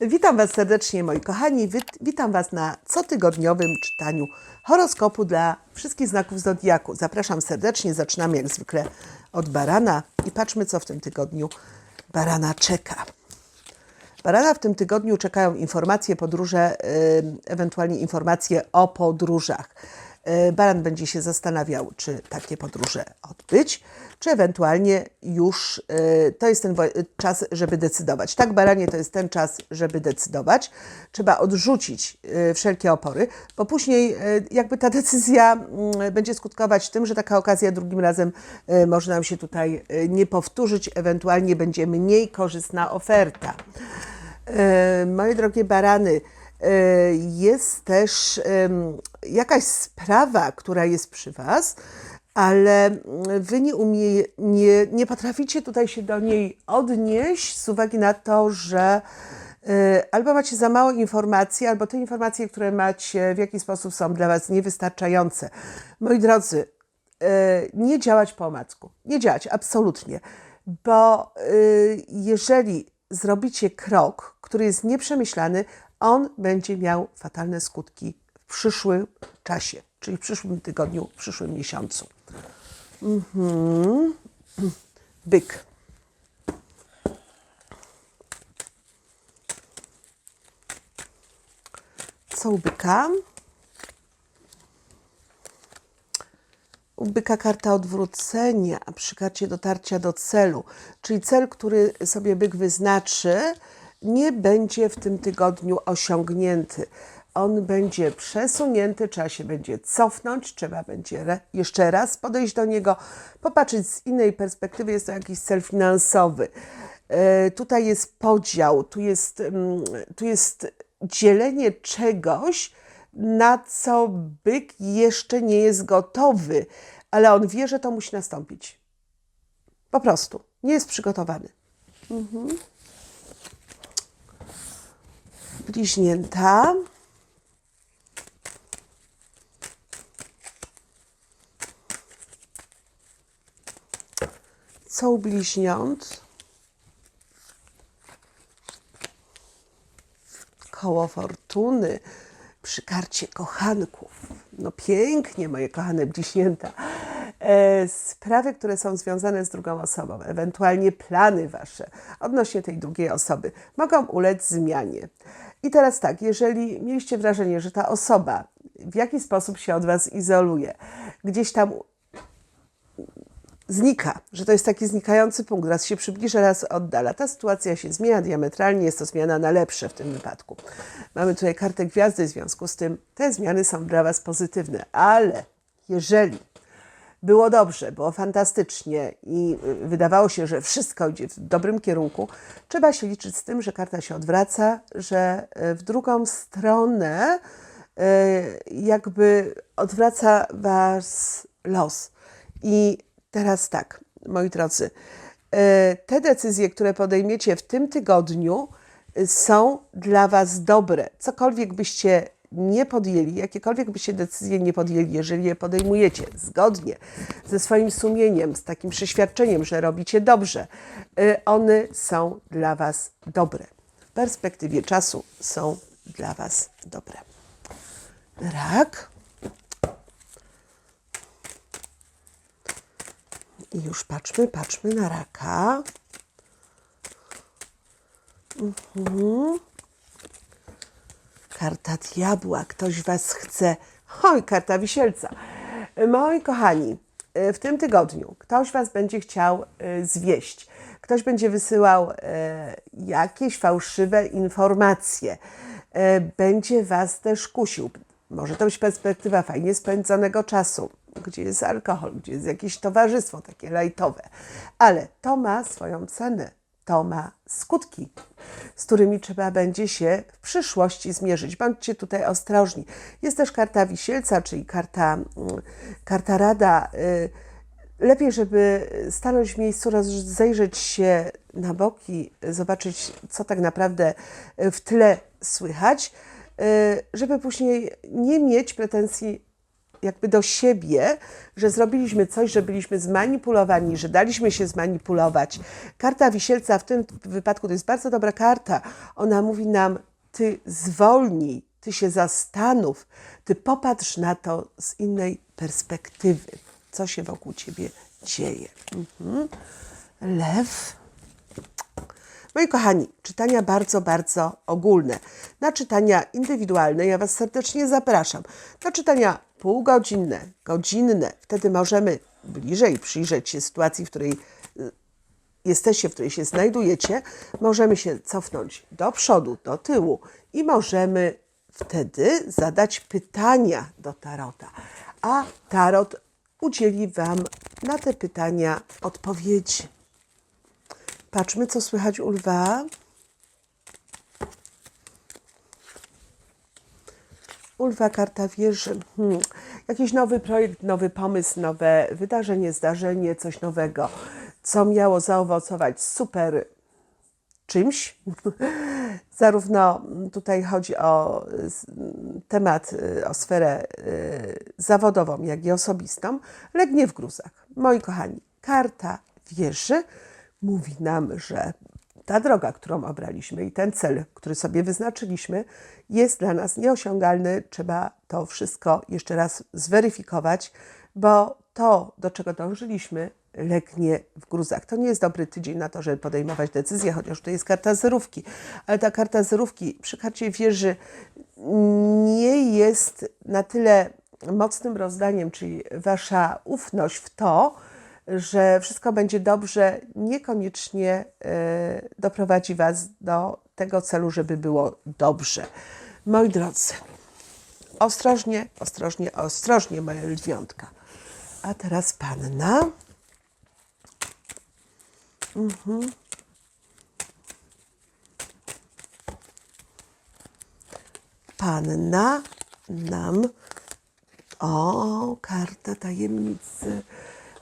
Witam Was serdecznie, moi kochani. Wit- Witam Was na cotygodniowym czytaniu horoskopu dla wszystkich znaków zodiaku. Zapraszam serdecznie. Zaczynamy jak zwykle od barana i patrzmy, co w tym tygodniu barana czeka. Barana w tym tygodniu czekają informacje, podróże, ewentualnie informacje o podróżach. Y, Baran będzie się zastanawiał, czy takie podróże odbyć, czy ewentualnie już y, to jest ten wo- czas, żeby decydować. Tak, Baranie, to jest ten czas, żeby decydować. Trzeba odrzucić wszelkie opory, bo później jakby ta decyzja mm, będzie skutkować tym, że taka okazja drugim razem może nam się tutaj nie powtórzyć, ewentualnie będzie mniej korzystna oferta. E, Moje drogie barany, e, jest też jakaś sprawa, która jest przy Was, ale mm, Wy nie, umie, nie, nie potraficie tutaj się do niej odnieść z uwagi na to, że e, albo macie za mało informacji, albo te informacje, które macie w jakiś sposób są dla Was niewystarczające. Moi drodzy, e, nie działać po omacku. Nie działać, absolutnie. Bo jeżeli zrobicie krok, który jest nieprzemyślany, on będzie miał fatalne skutki w przyszłym czasie, czyli w przyszłym tygodniu, w przyszłym miesiącu. Mhm. Byk. Co u byka? U byka karta odwrócenia przy karcie dotarcia do celu, czyli cel, który sobie byk wyznaczy, nie będzie w tym tygodniu osiągnięty. On będzie przesunięty, trzeba się będzie cofnąć, trzeba będzie jeszcze raz podejść do niego, popatrzeć z innej perspektywy. Jest to jakiś cel finansowy. E, Tutaj jest podział, tu jest, mm, tu jest dzielenie czegoś, na co byk jeszcze nie jest gotowy, ale on wie, że to musi nastąpić. Po prostu. Nie jest przygotowany. Mhm. Bliźnięta. Co u bliźniąt? koło fortuny przy karcie kochanków. No pięknie, moje kochane bliźnięta. E, sprawy, które są związane z drugą osobą, ewentualnie plany wasze odnośnie tej drugiej osoby, mogą ulec zmianie. I teraz tak, jeżeli mieliście wrażenie, że ta osoba w jakiś sposób się od was izoluje, gdzieś tam znika, że to jest taki znikający punkt, raz się przybliża, raz oddala. Ta sytuacja się zmienia diametralnie, jest to zmiana na lepsze w tym wypadku. Mamy tutaj kartę gwiazdy, w związku z tym te zmiany są dla Was pozytywne, ale jeżeli było dobrze, było fantastycznie i y, wydawało się, że wszystko idzie w dobrym kierunku, trzeba się liczyć z tym, że karta się odwraca, że y, w drugą stronę y, jakby odwraca Was los. I teraz tak, moi drodzy, te decyzje, które podejmiecie w tym tygodniu, są dla Was dobre. Cokolwiek byście nie podjęli, jakiekolwiek byście decyzje nie podjęli, jeżeli je podejmujecie zgodnie ze swoim sumieniem, z takim przeświadczeniem, że robicie dobrze, e, one są dla Was dobre. W perspektywie czasu są dla Was dobre. Rak. I już patrzmy, patrzmy na raka. Mhm. Karta diabła, ktoś was chce. Oj, karta wisielca. Moi kochani, e, w tym tygodniu ktoś was będzie chciał e, zwieść. Ktoś będzie wysyłał e, jakieś fałszywe informacje. Będzie was też kusił. Może to być perspektywa fajnie spędzonego czasu, gdzie jest alkohol, gdzie jest jakieś towarzystwo takie lajtowe. Ale to ma swoją cenę, to ma skutki, z którymi trzeba będzie się w przyszłości zmierzyć. Bądźcie tutaj ostrożni. Jest też karta wisielca, czyli karta, mm, karta rada. y, Lepiej, żeby stanąć w miejscu, rozejrzeć się na boki, zobaczyć, co tak naprawdę w tle słychać, y, żeby później nie mieć pretensji jakby do siebie, że zrobiliśmy coś, że byliśmy zmanipulowani, że daliśmy się zmanipulować. Karta wisielca w tym wypadku to jest bardzo dobra karta. Ona mówi nam, ty zwolnij, ty się zastanów, ty popatrz na to z innej perspektywy, co się wokół ciebie dzieje. Mhm. Lew. Moi kochani, czytania bardzo, bardzo ogólne. Na czytania indywidualne ja Was serdecznie zapraszam. Na czytania półgodzinne, godzinne. Wtedy możemy bliżej przyjrzeć się sytuacji, w której y, jesteście, w której się znajdujecie. Możemy się cofnąć do przodu, do tyłu i możemy wtedy zadać pytania do Tarota. A Tarot udzieli Wam na te pytania odpowiedzi. Patrzmy, co słychać u lwa. U lwa karta wieży. Hmm. Jakiś nowy projekt, nowy pomysł, nowe wydarzenie, zdarzenie, coś nowego, co miało zaowocować super czymś. Zarówno tutaj chodzi o temat, y, o sferę y, zawodową, jak i osobistą, legnie w gruzach. Moi kochani, karta wieży mówi nam, że ta droga, którą obraliśmy i ten cel, który sobie wyznaczyliśmy, jest dla nas nieosiągalny. Trzeba to wszystko jeszcze raz zweryfikować, bo to, do czego dążyliśmy, legnie w gruzach. To nie jest dobry tydzień na to, żeby podejmować decyzje, chociaż to jest karta zerówki. Ale ta karta zerówki przy karcie wieży nie jest na tyle mocnym rozdaniem, czyli wasza ufność w to, że wszystko będzie dobrze, niekoniecznie e, doprowadzi Was do tego celu, żeby było dobrze. Moi drodzy, ostrożnie, ostrożnie, ostrożnie, moja lwiątka. A teraz panna. Panna nam o, karta tajemnicy.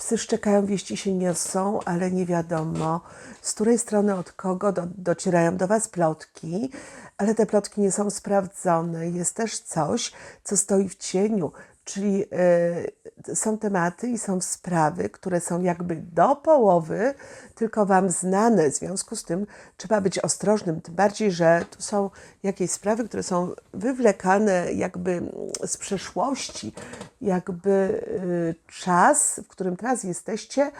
Psy szczekają, wieści się niosą, ale nie wiadomo, z której strony, od kogo do, docierają do Was plotki, ale te plotki nie są sprawdzone. Jest też coś, co stoi w cieniu, czyli y, są tematy i są sprawy, które są jakby do połowy tylko Wam znane. W związku z tym trzeba być ostrożnym, tym bardziej, że tu są jakieś sprawy, które są wywlekane jakby z przeszłości, jakby y, czas, w którym teraz jesteście,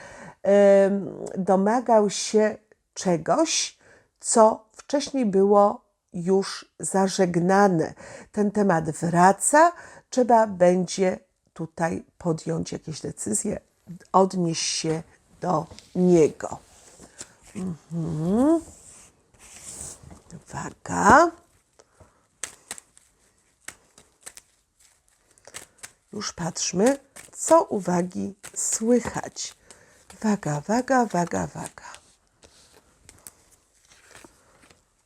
em, domagał się czegoś, co wcześniej było już zażegnane. Ten temat wraca, trzeba będzie tutaj podjąć jakieś decyzje, odnieść się do niego. Mhm. Uwaga. Już patrzmy, co uwagi słychać. Waga, waga, waga, waga.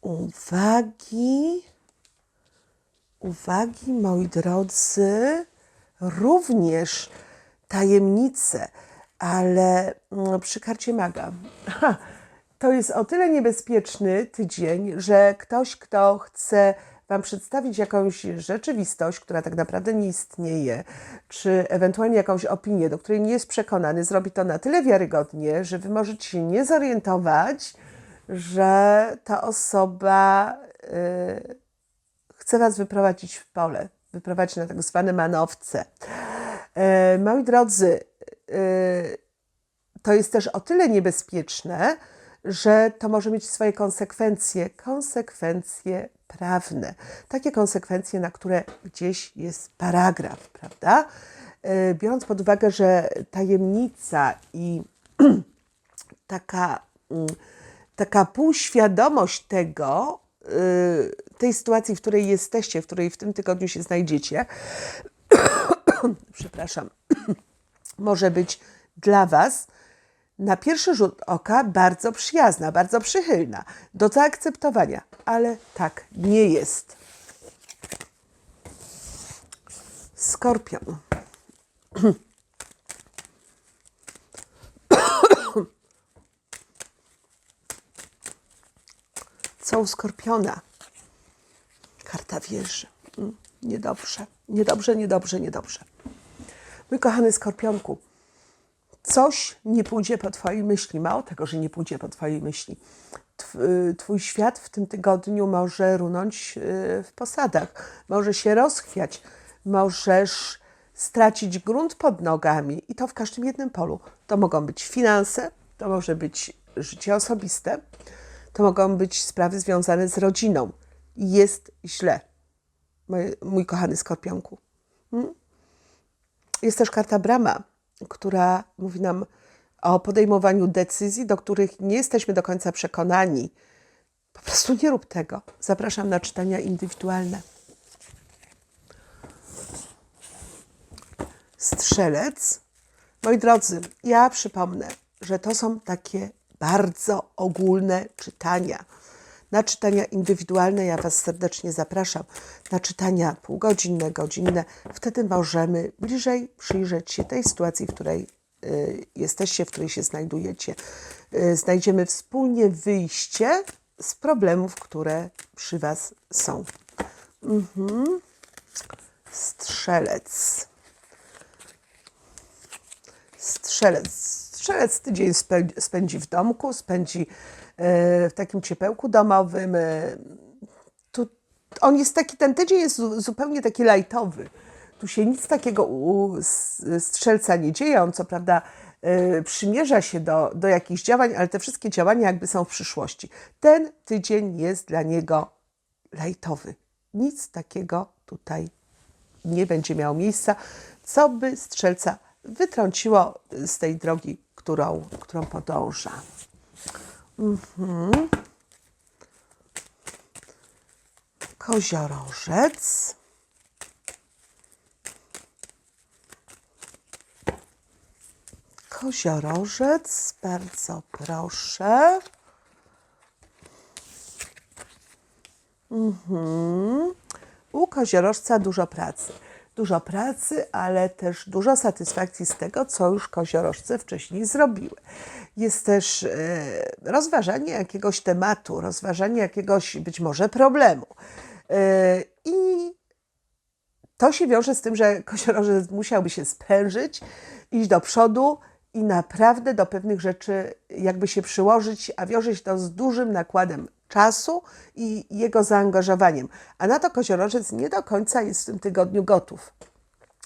Uwagi, uwagi, moi drodzy, również tajemnice, ale mm, przy karcie maga. Ha, to jest o tyle niebezpieczny tydzień, że ktoś, kto chce Wam przedstawić jakąś rzeczywistość, która tak naprawdę nie istnieje, czy ewentualnie jakąś opinię, do której nie jest przekonany, zrobi to na tyle wiarygodnie, że Wy możecie się nie zorientować, że ta osoba y, chce Was wyprowadzić w pole, wyprowadzić na tak zwane manowce. E, moi drodzy, y, to jest też o tyle niebezpieczne, że to może mieć swoje konsekwencje, konsekwencje prawne. Takie konsekwencje, na które gdzieś jest paragraf, prawda? E, Biorąc pod uwagę, że tajemnica i taka, mm, taka półświadomość tego, y, tej sytuacji, w której jesteście, w której w tym tygodniu się znajdziecie, przepraszam, może być dla Was na pierwszy rzut oka bardzo przyjazna, bardzo przychylna, do zaakceptowania, ale tak nie jest. Skorpion. Co u skorpiona? Karta wieży. Mm, Niedobrze, niedobrze, niedobrze, niedobrze. Mój kochany skorpionku, coś nie pójdzie po Twojej myśli. Mało tego, że nie pójdzie po Twojej myśli. Tw- Twój świat w tym tygodniu może runąć y, w posadach, może się rozchwiać, możesz stracić grunt pod nogami i to w każdym jednym polu. To mogą być finanse, to może być życie osobiste, to mogą być sprawy związane z rodziną. Jest źle, mój, kochany skorpionku. Jest też karta Brama, która mówi nam o podejmowaniu decyzji, do których nie jesteśmy do końca przekonani. Po prostu nie rób tego. Zapraszam na czytania indywidualne. Strzelec. Moi drodzy, ja przypomnę, że to są takie bardzo ogólne czytania. Na czytania indywidualne ja Was serdecznie zapraszam. Na czytania półgodzinne, godzinne. Wtedy możemy bliżej przyjrzeć się tej sytuacji, w której y, jesteście, w której się znajdujecie. Y, znajdziemy wspólnie wyjście z problemów, które przy Was są. Mhm. Strzelec. Strzelec. Strzelec tydzień spę- spędzi w domku, spędzi w takim ciepełku domowym. e, Tu, on jest taki, ten tydzień jest zu- zupełnie taki lajtowy. Tu się nic takiego u strzelca nie dzieje. On co prawda e, przymierza się do, do jakichś działań, ale te wszystkie działania jakby są w przyszłości. Ten tydzień jest dla niego lajtowy. Nic takiego tutaj nie będzie miało miejsca, co by strzelca wytrąciło z tej drogi, którą, którą podąża. Mhm. Koziorożec. Koziorożec, bardzo proszę. U koziorożca dużo pracy. Dużo pracy, ale też dużo satysfakcji z tego, co już koziorożce wcześniej zrobiły. Jest też e, rozważanie jakiegoś tematu, rozważanie jakiegoś być może problemu. E, I to się wiąże z tym, że koziorożec musiałby się sprężyć, iść do przodu i naprawdę do pewnych rzeczy jakby się przyłożyć, a wiąże się to z dużym nakładem czasu i jego zaangażowaniem. A na to koziorożec nie do końca jest w tym tygodniu gotów.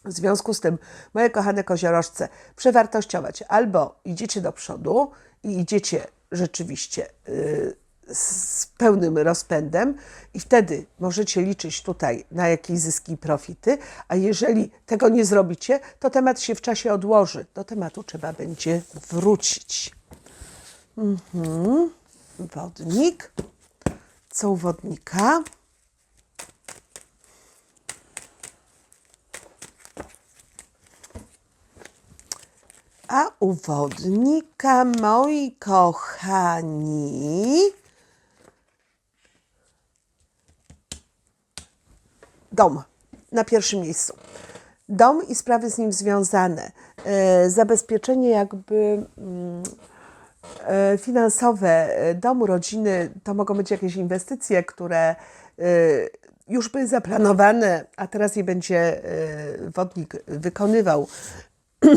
W związku z tym, moje kochane koziorożce, przewartościować albo idziecie do przodu i idziecie rzeczywiście yy, z pełnym rozpędem i wtedy możecie liczyć tutaj na jakieś zyski i profity, a jeżeli tego nie zrobicie, to temat się w czasie odłoży. Do tematu trzeba będzie wrócić. Mhm. Wodnik. U wodnika? A u wodnika, moi kochani, dom na pierwszym miejscu. Dom i sprawy z nim związane. E, zabezpieczenie jakby mm, finansowe e, domu, rodziny, to mogą być jakieś inwestycje, które e, już były zaplanowane, a teraz je będzie e, wodnik wykonywał.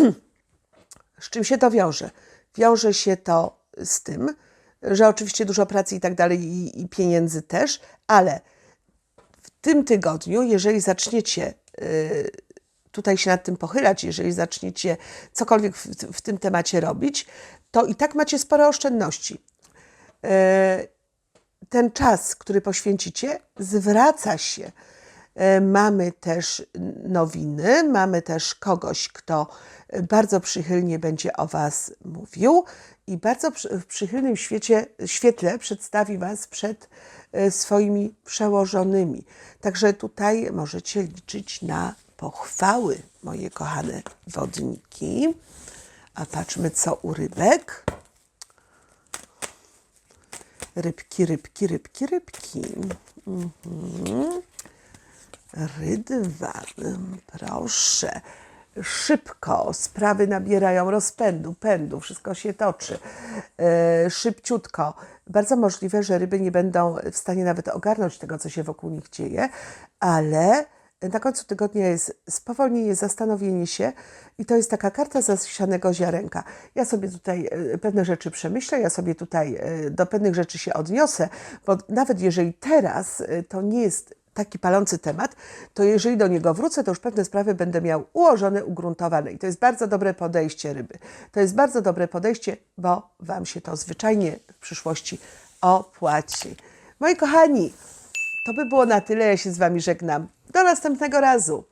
Z czym się to wiąże? Wiąże się to z tym, że oczywiście dużo pracy i tak dalej, i, i pieniędzy też, ale w tym tygodniu, jeżeli zaczniecie tutaj się nad tym pochylać, jeżeli zaczniecie cokolwiek w, w tym temacie robić, to i tak macie spore oszczędności. Y, ten czas, który poświęcicie, zwraca się. E, Mamy też nowiny, mamy też kogoś, kto bardzo przychylnie będzie o Was mówił i bardzo w przychylnym świecie, świetle przedstawi Was przed e, swoimi przełożonymi. Także tutaj możecie liczyć na pochwały, moje kochane wodniki. A patrzmy, co u rybek. Rybki, rybki, rybki, rybki. Mhm. Rydwan, proszę. Szybko sprawy nabierają rozpędu, pędu, wszystko się toczy. E, szybciutko. Bardzo możliwe, że ryby nie będą w stanie nawet ogarnąć tego, co się wokół nich dzieje, ale na końcu tygodnia jest spowolnienie, zastanowienie się i to jest taka karta zasianego ziarenka. Ja sobie tutaj e, pewne rzeczy przemyślę, ja sobie tutaj e, do pewnych rzeczy się odniosę, bo nawet jeżeli teraz e, to nie jest taki palący temat, to jeżeli do niego wrócę, to już pewne sprawy będę miał ułożone, ugruntowane. I to jest bardzo dobre podejście ryby. To jest bardzo dobre podejście, bo Wam się to zwyczajnie w przyszłości opłaci. Moi kochani, to by było na tyle. Ja się z Wami żegnam. Do następnego razu.